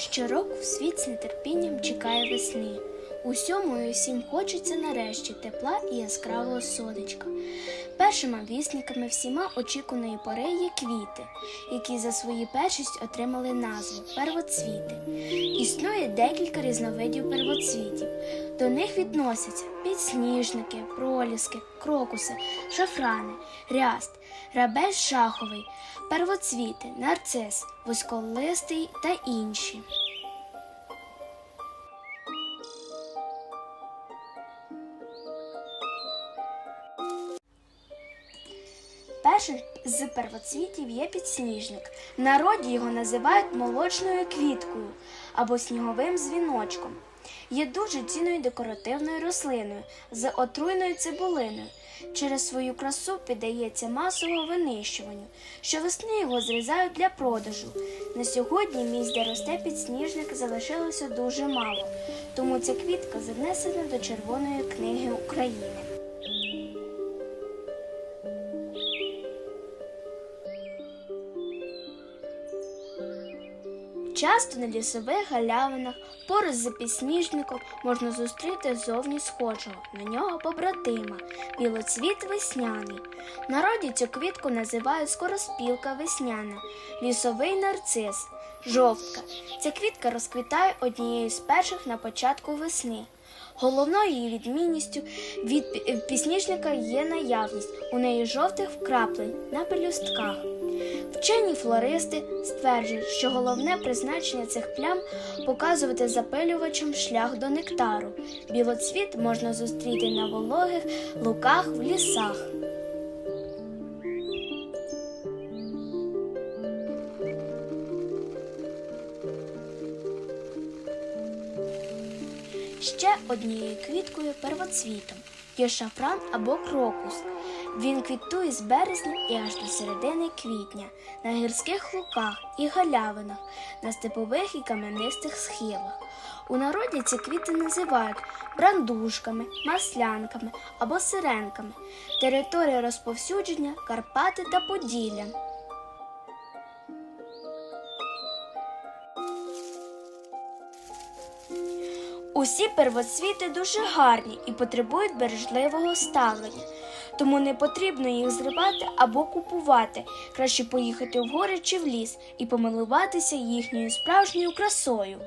Щороку світ з нетерпінням чекає весни. Усьому і усім хочеться нарешті тепла і яскравого сонечка. Першими вісниками всіма очікуваної пори є квіти, які за свою першість отримали назву первоцвіти. Існує декілька різновидів первоцвітів. До них відносяться підсніжники, проліски, крокуси, шафрани, ряст, рабеж шаховий, первоцвіти, нарцис, восколистий та інші. Першим з первоцвітів є підсніжник. Народі його називають молочною квіткою або сніговим дзвіночком. Є дуже цінною декоративною рослиною з отруйною цибулиною. Через свою красу піддається масовому винищуванню. Щовесни його зрізають для продажу. На сьогодні місць, де росте підсніжник, залишилося дуже мало, тому ця квітка занесена до Червоної книги України. Часто на лісових галявинах поруч з підсніжником можна зустріти зовні схожого на нього побратима білоцвіт весняний. Народі цю квітку називають скороспілка весняна, лісовий нарцис, жовтка. Ця квітка розквітає однією з перших на початку весни. Головною її відмінністю від піснішника є наявність у неї жовтих вкраплень на пелюстках. Вчені флористи стверджують, що головне призначення цих плям показувати запилювачем шлях до нектару. Білоцвіт можна зустріти на вологих луках в лісах. Ще однією квіткою первоцвітом є шафран або крокус. Він квітує з березня і аж до середини квітня на гірських луках і галявинах, на степових і кам'янистих схилах. У народі ці квіти називають брандушками, маслянками або сиренками. Територія розповсюдження Карпати та Поділля. Усі первоцвіти дуже гарні і потребують бережливого ставлення, тому не потрібно їх зривати або купувати. Краще поїхати в гори чи в ліс і помилуватися їхньою справжньою красою.